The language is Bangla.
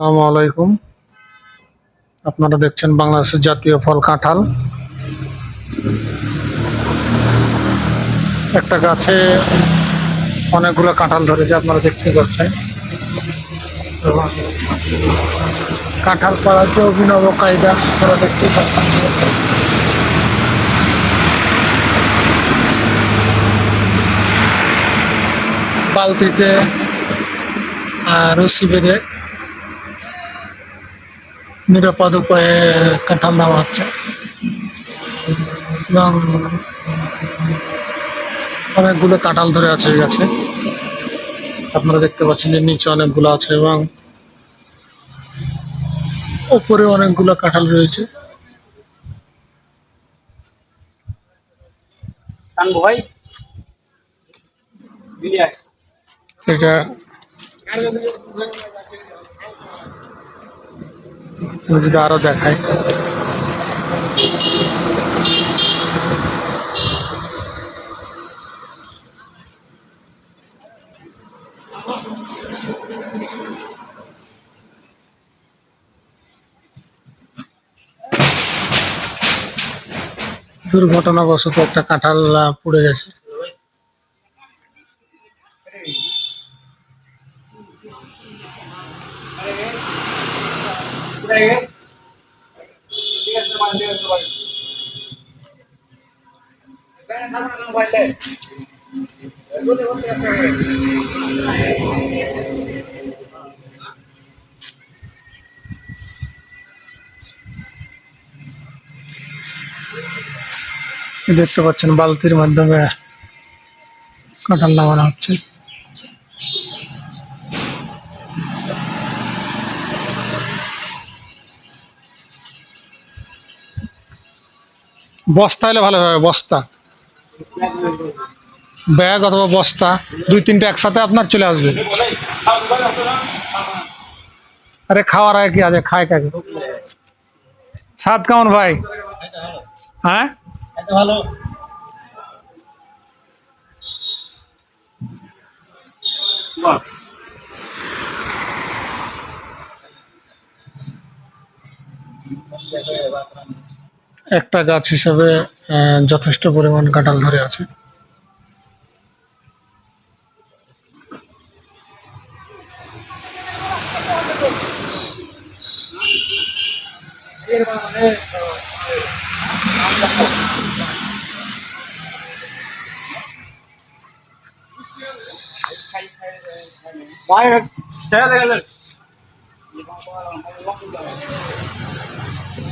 আসসালামু আপনারা দেখছেন বাংলাদেশের জাতীয় ফল কাঁঠাল। একটা গাছে অনেকগুলো কাঁঠাল ধরেছে আপনারা দেখতে পাচ্ছেন। কাঁঠাল পাড়ার যে অভিনব কায়দা আপনারা দেখতে পাচ্ছেন। বালতিতে আহ, রশি বেঁধে নিরাপদ উপায়ে কাঁঠাল নেওয়া হচ্ছে। এবং অনেকগুলো কাঁঠাল ধরে আছে গাছে। আপনারা দেখতে পাচ্ছেন যে নিচে অনেকগুলো আছে এবং উপরে অনেকগুলো কাঁঠাল রয়েছে। এটা আমি যদি আরও দেখাই দুর্ঘটনাবশত একটা কাঁঠাল পুড়ে গেছে। এই দেখতে পাচ্ছেন বালতির মাধ্যমে কাঁঠাল নামানো হচ্ছে বস্তা এলে ভালো হবে, বস্তা। ব্যাগ অথবা বস্তা, দুই তিনটে একসাথে আপনার চলে আসবে। আরে খাওয়ার আগে কি আছে? খায় কাকে? স্বাদ কেমন ভাই? হ্যাঁ? ভালো একটা গাছ হিসাবে যথেষ্ট পরিমাণ কাঁঠাল ধরে আছে। ভাই ছেড়ে দেখেন